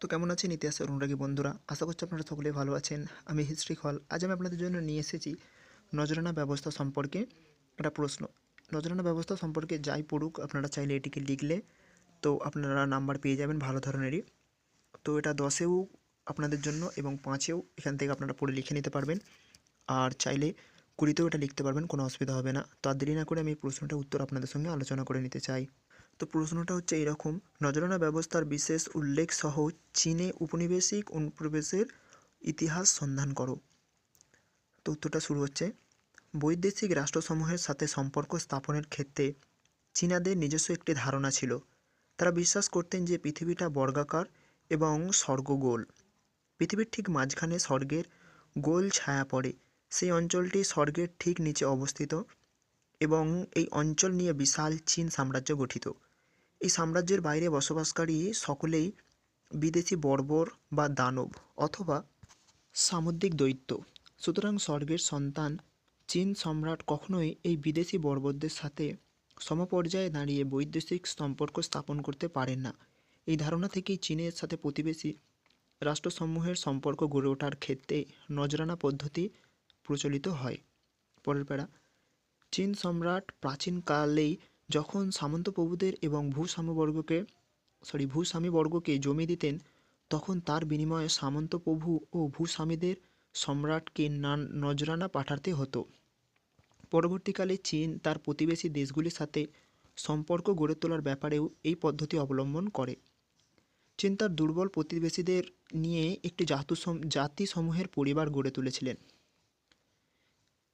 তো কেমন আছেন? ইতিহাসের অনুরাগী বন্ধুরা, আশা করছি আপনারা সকলেই ভালো আছেন। আমি হিস্ট্রি হল আজ আমি আপনাদের জন্য নিয়ে এসেছি নজরানা ব্যবস্থা সম্পর্কে একটা প্রশ্ন। নজরানা ব্যবস্থা সম্পর্কে যাই পড়ুক, আপনারা চাইলে এটিকে লিখলে তো আপনারা নাম্বার পেয়ে যাবেন ভালো ধরনেরই। তো এটা দশেও আপনাদের জন্য এবং পাঁচেও এখান থেকে আপনারা পড়ে লিখে নিতে পারবেন। আর চাইলে কুড়িতেও এটা লিখতে পারবেন, কোনো অসুবিধা হবে না। তো আর দেরি না করে আমি এই প্রশ্নটার উত্তর আপনাদের সঙ্গে আলোচনা করে নিতে চাই। তো প্রশ্নটা হচ্ছে এরকম। নজরানা ব্যবস্থার বিশেষ উল্লেখ সহ চীনে উপনিবেশিক অনুপ্রবেশের ইতিহাস সন্ধান করো। তো উত্তরটা শুরু হচ্ছে। বৈদেশিক রাষ্ট্রসমূহের সাথে সম্পর্ক স্থাপনের ক্ষেত্রে চীনাদের নিজস্ব একটি ধারণা ছিল। তারা বিশ্বাস করতেন যে পৃথিবীটা বর্গাকার এবং স্বর্গ গোল পৃথিবীর ঠিক মাঝখানে স্বর্গের গোল ছায়া পড়ে। সেই অঞ্চলটি স্বর্গের ঠিক নিচে অবস্থিত এবং এই অঞ্চল নিয়ে বিশাল চীন সাম্রাজ্য গঠিত। এই সাম্রাজ্যের বাইরে বসবাসকারী সকলেই বিদেশি বর্বর বা দানব অথবা সামুদ্রিক দৈত্য। সুতরাং স্বর্গের সন্তান চীন সম্রাট কখনোই এই বিদেশি বর্বরদের সাথে সমপর্যায়ে দাঁড়িয়ে বৈদেশিক সম্পর্ক স্থাপন করতে পারেন না। এই ধারণা থেকেই চীনের সাথে প্রতিবেশী রাষ্ট্রসমূহের সম্পর্ক গড়ে ওঠার ক্ষেত্রে নজরানা পদ্ধতি প্রচলিত হয়। পরের প্যারা, চীন সম্রাট প্রাচীনকালেই যখন সামন্ত প্রভুদের এবং ভূস্বামীবর্গকে সরি ভূস্বামীবর্গকে জমি দিতেন, তখন তার বিনিময়ে সামন্ত প্রভু ও ভূস্বামীদের সম্রাটকে নজরানা পাঠাতে হতো। পরবর্তীকালে চীন তার প্রতিবেশী দেশগুলির সাথে সম্পর্ক গড়ে তোলার ব্যাপারেও এই পদ্ধতি অবলম্বন করে। চীন তার দুর্বল প্রতিবেশীদের নিয়ে একটি জাতুসম, জাতিসমূহের পরিবার গড়ে তুলেছিলেন।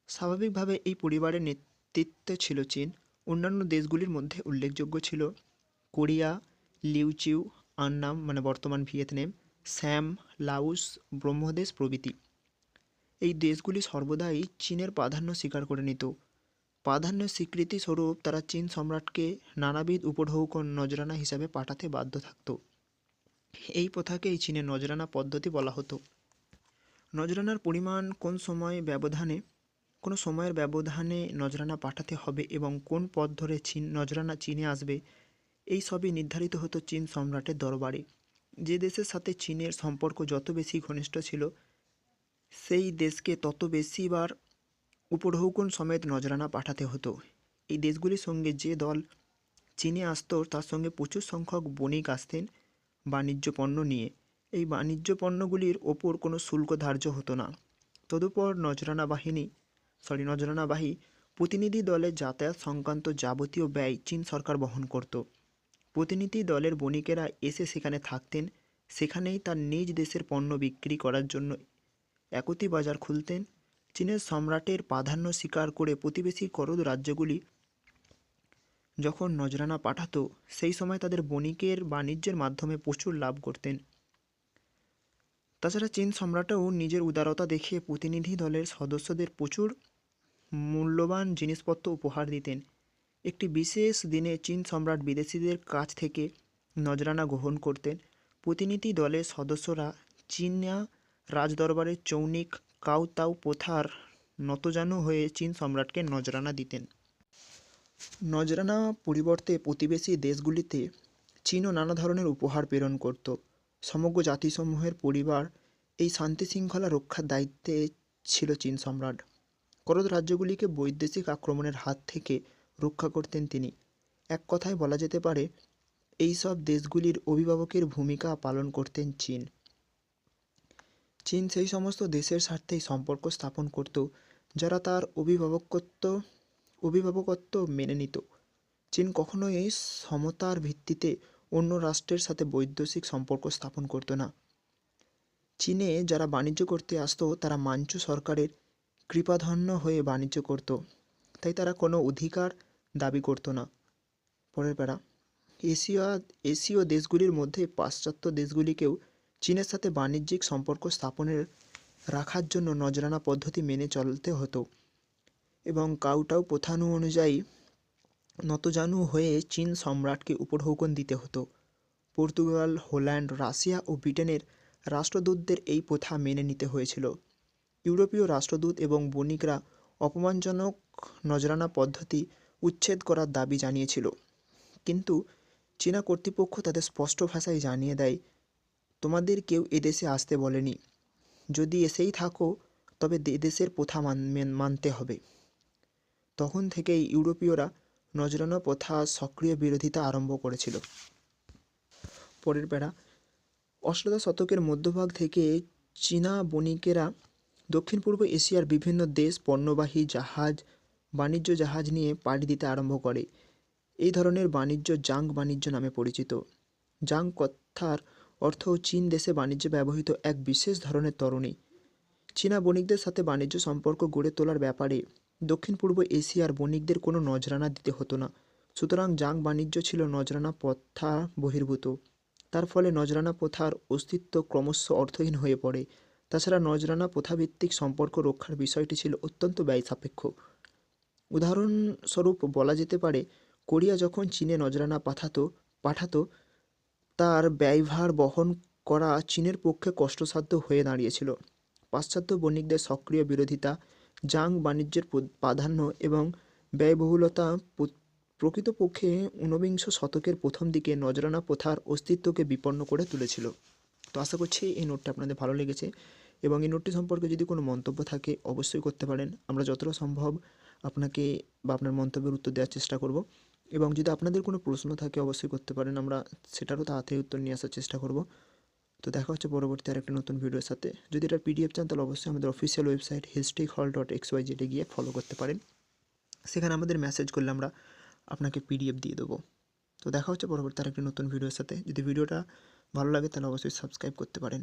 স্বাভাবিকভাবে এই পরিবারের নেতৃত্বে ছিল চীন। অন্যান্য দেশগুলির মধ্যে উল্লেখযোগ্য ছিল কোরিয়া, লিউচিউ, আন্নাম মানে বর্তমান ভিয়েতনাম, স্যাম লাউস ব্রহ্মদেশ প্রভৃতি। এই দেশগুলি সর্বদাই চীনের প্রাধান্য স্বীকার করে নিত। প্রাধান্য স্বীকৃতি স্বরূপ তারা চীন সম্রাটকে নানাবিধ উপঢৌক নজরানা হিসাবে পাঠাতে বাধ্য থাকত। এই প্রথাকেই চীনের নজরানা পদ্ধতি বলা হতো। নজরানার পরিমাণ কোন সময় ব্যবধানে কোনো সময়ের ব্যবধানে নজরানা পাঠাতে হবে এবং কোন পথ ধরে চীন নজরানা চীনে আসবে, এই সবই নির্ধারিত হতো চীন সম্রাটের দরবারে। যে দেশের সাথে চীনের সম্পর্ক যত বেশি ঘনিষ্ঠ ছিল, সেই দেশকে তত বেশিবার উপঢৌকন সমেত নজরানা পাঠাতে হতো। এই দেশগুলির সঙ্গে যে দল চীনে আসতো, তার সঙ্গে প্রচুর সংখ্যক বণিক আসতেন বাণিজ্য পণ্য নিয়ে। এই বাণিজ্য পণ্যগুলির ওপর কোনো শুল্ক ধার্য হতো না। তদুপর নজরানা বাহিনী সরি, নজরানাবাহী প্রতিনিধি দলের যাতায়াত সংক্রান্ত যাবতীয় ব্যয় চীন সরকার বহন করত। প্রতিনিধি দলের বণিকেরা এসে সেখানে থাকতেন, সেখানেই তার নিজ দেশের পণ্য বিক্রি করার জন্য একতি বাজার খুলতেন। চীনের সম্রাটের প্রাধান্য স্বীকার করে প্রতিবেশী করদ রাজ্যগুলি যখন নজরানা পাঠাতো, সেই সময় তাদের বণিকের বাণিজ্যের মাধ্যমে প্রচুর লাভ করতেন। তাছাড়া চীন সম্রাটও নিজের উদারতা দেখিয়ে প্রতিনিধি দলের সদস্যদের প্রচুর মূল্যবান জিনিসপত্র উপহার দিতেন। একটি বিশেষ দিনে চীন সম্রাট বিদেশিদের কাছ থেকে নজরানা গ্রহণ করতেন। প্রতিনিধি দলের সদস্যরা চীনা রাজদরবারের চৌনিক কাউতাউ প্রথার নতজানু হয়ে চীন সম্রাটকে নজরানা দিতেন। নজরানা পরিবর্তে প্রতিবেশী দেশগুলিতে চীনও নানা ধরনের উপহার প্রেরণ করত। সমগ্র জাতিসমূহের পরিবার এই শান্তি শৃঙ্খলা রক্ষার দায়িত্বে ছিল চীন সম্রাট। করদ রাজ্যগুলিকে বৈদেশিক আক্রমণের হাত থেকে রক্ষা করতেন তিনি। এক কথায় বলা যেতে পারে, এই সব দেশগুলির অভিভাবকের ভূমিকা পালন করতেন চীন। চীন সেই সমস্ত দেশের স্বার্থেই সম্পর্ক স্থাপন করত, যারা তার অভিভাবকত্ব অভিভাবকত্ব মেনে নিত। চীন কখনোই সমতার ভিত্তিতে অন্য রাষ্ট্রের সাথে বৈদেশিক সম্পর্ক স্থাপন করতো না। চীনে যারা বাণিজ্য করতে আসতো, তারা মাঞ্চু সরকারের কৃপাধন্য হয়ে বাণিজ্য করত। তাই তারা কোনো অধিকার দাবি করতো না। পরের প্যারা, এশিয়া, এশীয় দেশগুলির মধ্যে পাশ্চাত্য দেশগুলিকেও চীনের সাথে বাণিজ্যিক সম্পর্ক স্থাপনের রাখার জন্য নজরানা পদ্ধতি মেনে চলতে হতো এবং কাউটাও প্রথানু অনুযায়ী নতজানু হয়ে চীন সম্রাটকে উপঢৌকন দিতে হতো। পর্তুগাল, হোল্যান্ড, রাশিয়া ও ব্রিটেনের রাষ্ট্রদূতদের এই প্রথা মেনে নিতে হয়েছিল। ইউরোপীয় রাষ্ট্রদূত এবং বণিকরা অপমানজনক নজরানা পদ্ধতি উচ্ছেদ করার দাবি জানিয়েছিল। কিন্তু চীনা কর্তৃপক্ষ তাদের স্পষ্ট ভাষায় জানিয়ে দেয়, তোমাদের কেউ এদেশে আসতে বলেনি। যদি এসেই থাকো, তবে এদেশের প্রথা মান মানতে হবে তখন থেকেই ইউরোপীয়রা নজরানা প্রথা সক্রিয় বিরোধিতা আরম্ভ করেছিল। পরের বেড়া, অষ্টাদশ শতকের মধ্যভাগ থেকে চীনা বণিকেরা দক্ষিণ পূর্ব এশিয়ার বিভিন্ন দেশ পণ্যবাহী জাহাজ, বাণিজ্য জাহাজ নিয়ে পাড়ি দিতে আরম্ভ করে। এই ধরনের বাণিজ্য জাং বাণিজ্য নামে পরিচিত। জাং কথার অর্থ চীন দেশে বাণিজ্যে ব্যবহৃত এক বিশেষ ধরনের তরণী। চীনা বণিকদের সাথে বাণিজ্য সম্পর্ক গড়ে তোলার ব্যাপারে দক্ষিণ পূর্ব এশিয়ার বণিকদের কোনো নজরানা দিতে হতো না। সুতরাং জাং বাণিজ্য ছিল নজরানা প্রথা বহির্ভূত। তার ফলে নজরানা প্রথার অস্তিত্ব ক্রমশ অর্থহীন হয়ে পড়ে। তাছাড়া নজরানা প্রথাভিত্তিক সম্পর্ক রক্ষার বিষয়টি ছিল অত্যন্ত ব্যয় সাপেক্ষ উদাহরণস্বরূপ বলা যেতে পারে, কোরিয়া যখন চীনে নজরানা পাঠাতো পাঠাতো, তার ব্যয়ভার বহন করা চীনের পক্ষে কষ্টসাধ্য হয়ে দাঁড়িয়েছিল। পাশ্চাত্য বণিকদের সক্রিয় বিরোধিতা, জাং বাণিজ্যের প্রাধান্য এবং ব্যয়বহুলতা প্রকৃতপক্ষে ঊনবিংশ শতকের প্রথম দিকে নজরানা প্রথার অস্তিত্বকে বিপন্ন করে তুলেছিল। তো আশা করছি এই নোটটা আপনাদের ভালো লেগেছে। এবং এই নোটটি সম্পর্কে যদি কোনো মন্তব্য থাকে, অবশ্যই করতে পারেন। আমরা যতটা সম্ভব আপনাকে বা আপনার মন্তব্যের উত্তর দেওয়ার চেষ্টা করব। এবং যদি আপনাদের কোনো প্রশ্ন থাকে, অবশ্যই করতে পারেন। আমরা সেটারও তাড়াতাড়ি উত্তর নিয়ে আসার চেষ্টা করব। তো দেখা হচ্ছে পরবর্তী আর একটা নতুন ভিডিওর সাথে। যদি এটার পিডিএফ চান, তাহলে অবশ্যই আমাদের official website historic hall dot X Y জেডে গিয়ে ফলো করতে পারেন। সেখানে আমাদের মেসেজ করলে আমরা আপনাকে পিডিএফ দিয়ে দেবো। তো দেখা হচ্ছে পরবর্তী আর একটি নতুন ভিডিওর সাথে। যদি ভিডিওটা ভালো লাগে, তাহলে অবশ্যই সাবস্ক্রাইব করতে পারেন।